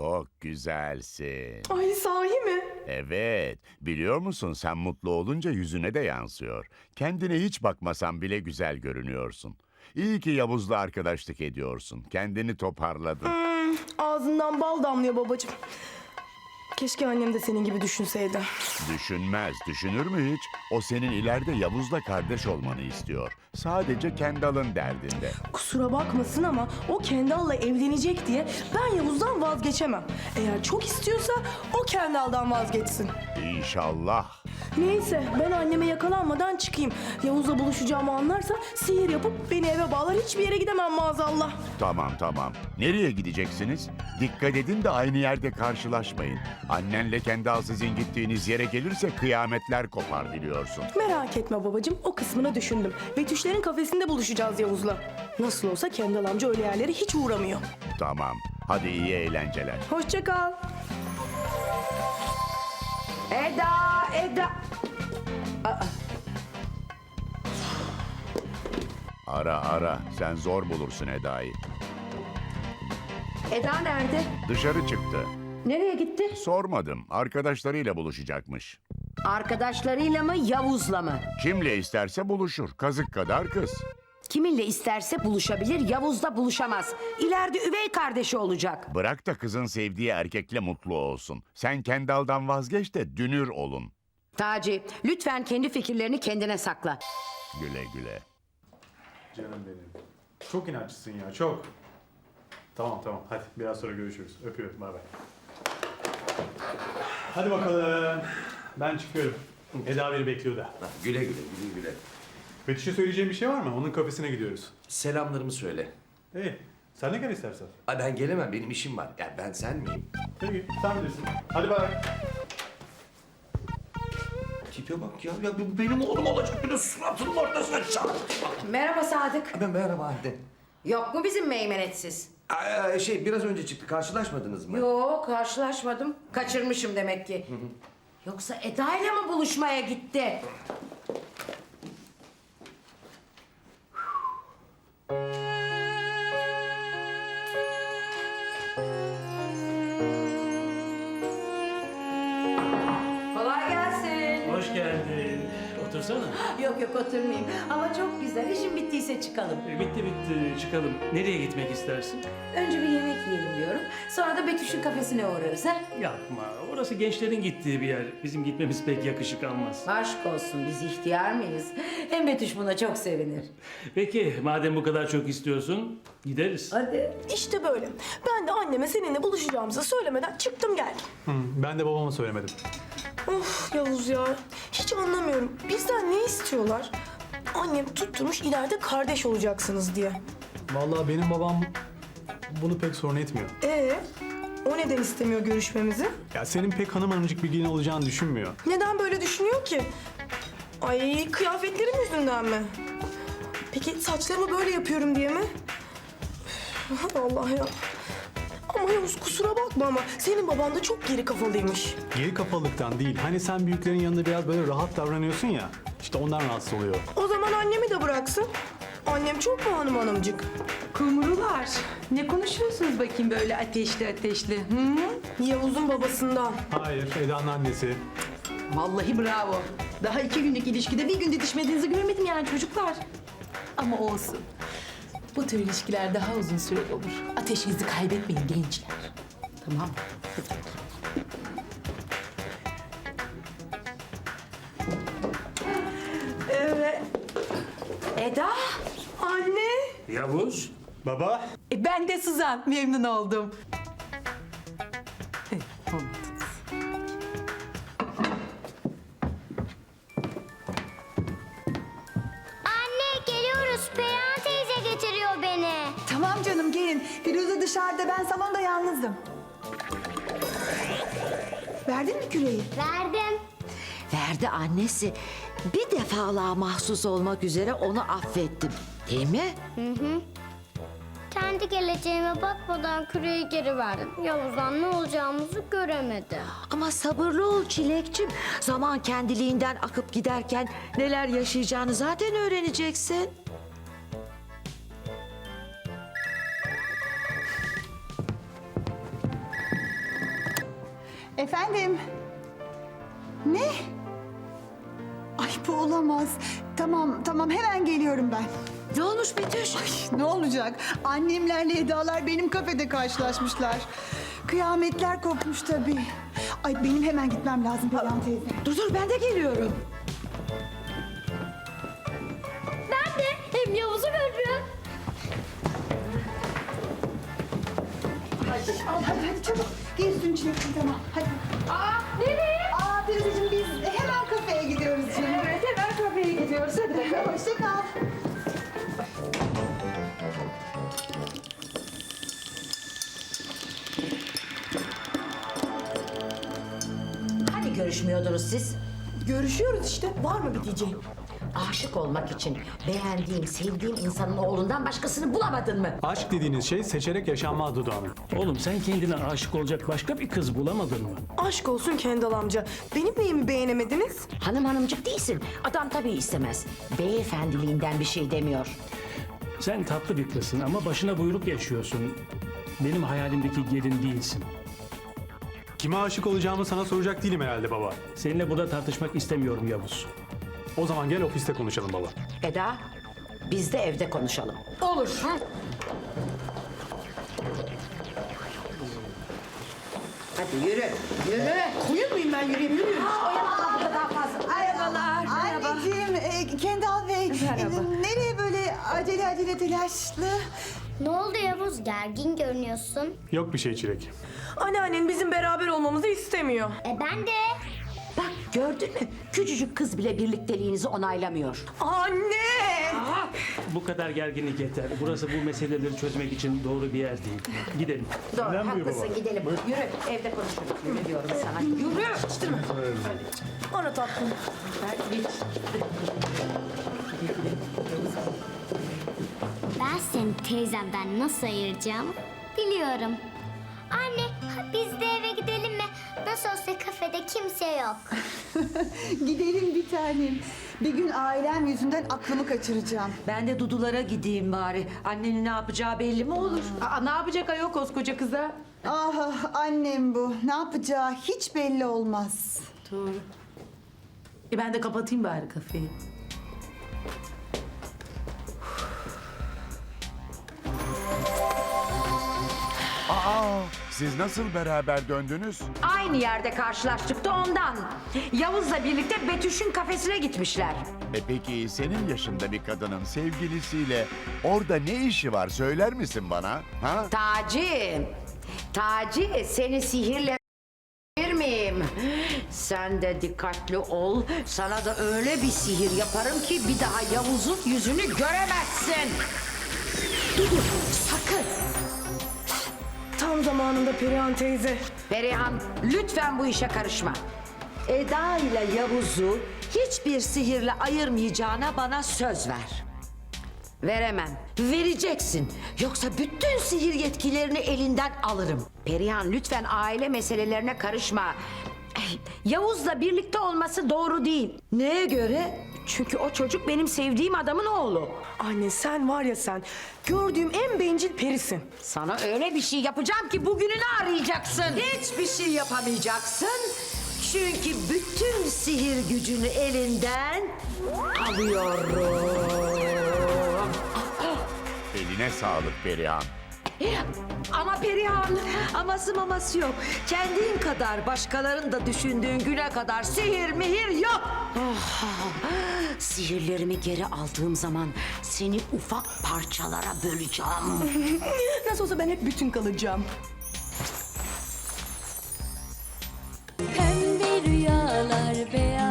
çok güzelsin. Ay sahi mi? Evet, biliyor musun sen mutlu olunca yüzüne de yansıyor. Kendine hiç bakmasan bile güzel görünüyorsun. İyi ki Yavuz'la arkadaşlık ediyorsun. Kendini toparladın. Hmm, ağzından bal damlıyor babacığım. Keşke annem de senin gibi düşünseydi. Düşünmez, düşünür mü hiç? O senin ileride Yavuz'la kardeş olmanı istiyor. Sadece Kendall'ın derdinde. Kusura bakmasın ama o Kendall'la evlenecek diye ben Yavuz'dan vazgeçemem. Eğer çok istiyorsa o Kendall'dan vazgeçsin. İnşallah. Neyse ben anneme yakalanmadan çıkayım. Yavuz'la buluşacağımı anlarsa sihir yapıp beni eve bağlar hiçbir yere gidemem maazallah. Tamam tamam. Nereye gideceksiniz? Dikkat edin de aynı yerde karşılaşmayın. Annenle Kendall sizin gittiğiniz yere gelirse kıyametler kopar biliyorsun. Merak etme babacığım o kısmını düşündüm. Betüşlerin kafesinde buluşacağız Yavuz'la. Nasıl olsa Kendall amca öyle yerlere hiç uğramıyor. Tamam. Hadi iyi eğlenceler. Hoşça kal. Eda, Eda. Ara ara. Sen zor bulursun Eda'yı. Eda nerede? Dışarı çıktı. Nereye gitti? Sormadım. Arkadaşlarıyla buluşacakmış. Arkadaşlarıyla mı, Yavuz'la mı? Kimle isterse buluşur. Kazık kadar kız. Kiminle isterse buluşabilir, Yavuz'la buluşamaz. İleride üvey kardeşi olacak. Bırak da kızın sevdiği erkekle mutlu olsun. Sen Kendall'dan vazgeç de dünür olun. Taci, lütfen kendi fikirlerini kendine sakla. Güle güle. Canım benim. Çok inatçısın ya çok. Tamam tamam hadi biraz sonra görüşürüz. Öpüyorum bay bay. Hadi bakalım. Ben çıkıyorum. Eda beni bekliyor da. Güle güle, güle güle. Betüş'e söyleyeceğim bir şey var mı? Onun kafesine gidiyoruz. Selamlarımı söyle. İyi. Sen de gel istersen. Ay ben gelemem, benim işim var. Ya ben sen miyim? Peki sen bilirsin. Hadi bay. Tipe bak ya, ya bu benim oğlum olacak bir de suratının ortasına çarp. Merhaba Sadık. Ben merhaba Halide. Yok mu bizim meymenetsiz? Ay, şey biraz önce çıktı, karşılaşmadınız mı? Yok, karşılaşmadım. Kaçırmışım demek ki. Yoksa Eda ile mi buluşmaya gitti? Yok yok oturmayayım. Ama çok güzel. İşim bittiyse çıkalım. E, Bitti bitti çıkalım. Nereye gitmek istersin? Önce bir yemek yiyelim diyorum. Sonra da Betüş'ün kafesine uğrarız ha. Yapma. Orası gençlerin gittiği bir yer. Bizim gitmemiz pek yakışık almaz. Aşk olsun biz ihtiyar mıyız? Hem Betüş buna çok sevinir. Peki madem bu kadar çok istiyorsun gideriz. Hadi. İşte böyle. Ben de anneme seninle buluşacağımızı söylemeden çıktım geldim. Hı, ben de babama söylemedim. Of Yavuz ya. Hiç anlamıyorum. Bizden ne istiyorlar? Annem tutturmuş ileride kardeş olacaksınız diye. Vallahi benim babam bunu pek sorun etmiyor. Ee, o neden istemiyor görüşmemizi? Ya senin pek hanım hanımcık bir gelin olacağını düşünmüyor. Neden böyle düşünüyor ki? Ay kıyafetlerim yüzünden mi? Peki saçlarımı böyle yapıyorum diye mi? Üf, Allah ya. Ama Yavuz kusura bakma ama senin baban da çok geri kafalıymış. Geri kapalıktan değil. Hani sen büyüklerin yanında biraz böyle rahat davranıyorsun ya. İşte ondan rahatsız oluyor. O zaman annemi de bıraksın. Annem çok mu hanım hanımcık? Kumrular. Ne konuşuyorsunuz bakayım böyle ateşli ateşli? Hı? Yavuz'un babasından. Hayır, Eda'nın annesi. Vallahi bravo. Daha iki günlük ilişkide bir gün didişmediğinizi görmedim yani çocuklar. Ama olsun. Bu tür ilişkiler daha uzun süreli olur. Ateşinizi kaybetmeyin gençler. Tamam mı? Bakayım. Eda. Anne. Yavuz. Baba. E, ben de Suzan. Memnun oldum. Dışarıda ben salonda yalnızdım. Verdin mi küreği? Verdim. Verdi annesi. Bir defalığa mahsus olmak üzere onu affettim. Değil mi? Kendi geleceğime bakmadan küreği geri verdim. Yavuz'dan ne olacağımızı göremedi. Ama sabırlı ol çilekçim. Zaman kendiliğinden akıp giderken neler yaşayacağını zaten öğreneceksin. Efendim? Ne? Ay bu olamaz. Tamam tamam hemen geliyorum ben. Ne olmuş Betüş? Ne olacak? Annemlerle Eda'lar benim kafede karşılaşmışlar. Kıyametler kopmuş tabii. Ay benim hemen gitmem lazım Perihan teyze. Dur dur ben de geliyorum. Ben de hem Yavuz'u görürüm. Hadi hadi, hadi çabuk. Gir üstünü çileksin tamam. Hadi. Aa, nereye? Aa Firuzeciğim biz hemen kafeye gidiyoruz canım. Evet hemen kafeye gidiyoruz. Hadi bakalım. Hoşça kal. Hani görüşmüyordunuz siz? Görüşüyoruz işte. Var mı bir diyeceğim? Aşık olmak için beğendiğim, sevdiğim insanın oğlundan başkasını bulamadın mı? Aşk dediğiniz şey seçerek yaşanmaz Dudu Hanım. Oğlum sen kendine aşık olacak başka bir kız bulamadın mı? Aşk olsun Kendal amca. Benim neyimi beğenemediniz? Hanım hanımcık değilsin. Adam tabii istemez. Beyefendiliğinden bir şey demiyor. Sen tatlı bir kızsın ama başına buyruk yaşıyorsun. Benim hayalimdeki gelin değilsin. Kime aşık olacağımı sana soracak değilim herhalde baba. Seninle burada tartışmak istemiyorum Yavuz. O zaman gel ofiste konuşalım baba. Eda, biz de evde konuşalım. Olur. Hadi yürü, yürü. Koyun muyum ben yürüyeyim yürüyün. Merhabalar. Anneciğim, e, Kendal Bey. e, nereye böyle acele acele telaşlı? Ne oldu Yavuz? Gergin görünüyorsun. Yok bir şey Çilek. Anneannen bizim beraber olmamızı istemiyor. E ben de. Gördün mü? Küçücük kız bile birlikteliğinizi onaylamıyor. Anne! Bu kadar gerginlik yeter. Burası bu meseleleri çözmek için doğru bir yer değil. Gidelim. Doğru, haklısın gidelim. Yürü, evde konuşuruz. Yürü diyorum sana. Yürü. Ara tatlım. Ben seni teyzemden nasıl ayıracağım? Biliyorum. Anne, biz de eve gidelim mi? Nasıl olsa kafede kimse yok. Gidelim bir tanem. Bir gün ailem yüzünden aklımı kaçıracağım. Ben de Dudulara gideyim bari. Annenin ne yapacağı belli mi olur? Aa, ne yapacak ayol koskoca kıza? Ah ah, annem bu. Ne yapacağı hiç belli olmaz. Doğru. E ben de kapatayım bari kafeyi. Aa, siz nasıl beraber döndünüz? Aynı yerde karşılaştık da ondan. Yavuz'la birlikte Betüş'ün kafesine gitmişler. E peki senin yaşında bir kadının sevgilisiyle orada ne işi var söyler misin bana? Ha? Taci, Taci seni sihirle miyim? Sen de dikkatli ol. Sana da öyle bir sihir yaparım ki bir daha Yavuz'un yüzünü göremezsin. Dur, sakın. Tam zamanında Perihan teyze. Perihan lütfen bu işe karışma. Eda ile Yavuz'u hiçbir sihirle ayırmayacağına bana söz ver. Veremem. Vereceksin. Yoksa bütün sihir yetkilerini elinden alırım. Perihan lütfen aile meselelerine karışma. Yavuz'la birlikte olması doğru değil. Neye göre? Çünkü o çocuk benim sevdiğim adamın oğlu. Anne sen var ya sen. Gördüğüm en bencil perisin. Sana öyle bir şey yapacağım ki bugününü arayacaksın. Hiçbir şey yapamayacaksın. Çünkü bütün sihir gücünü elinden alıyorum. Eline sağlık Perihan. Ama Perihan aması maması yok. Kendin kadar başkalarının da düşündüğün güne kadar sihir mihir yok. Ah, sihirlerimi geri aldığım zaman seni ufak parçalara böleceğim. Nasıl olsa ben hep bütün kalacağım. Pembe rüyalar beyaz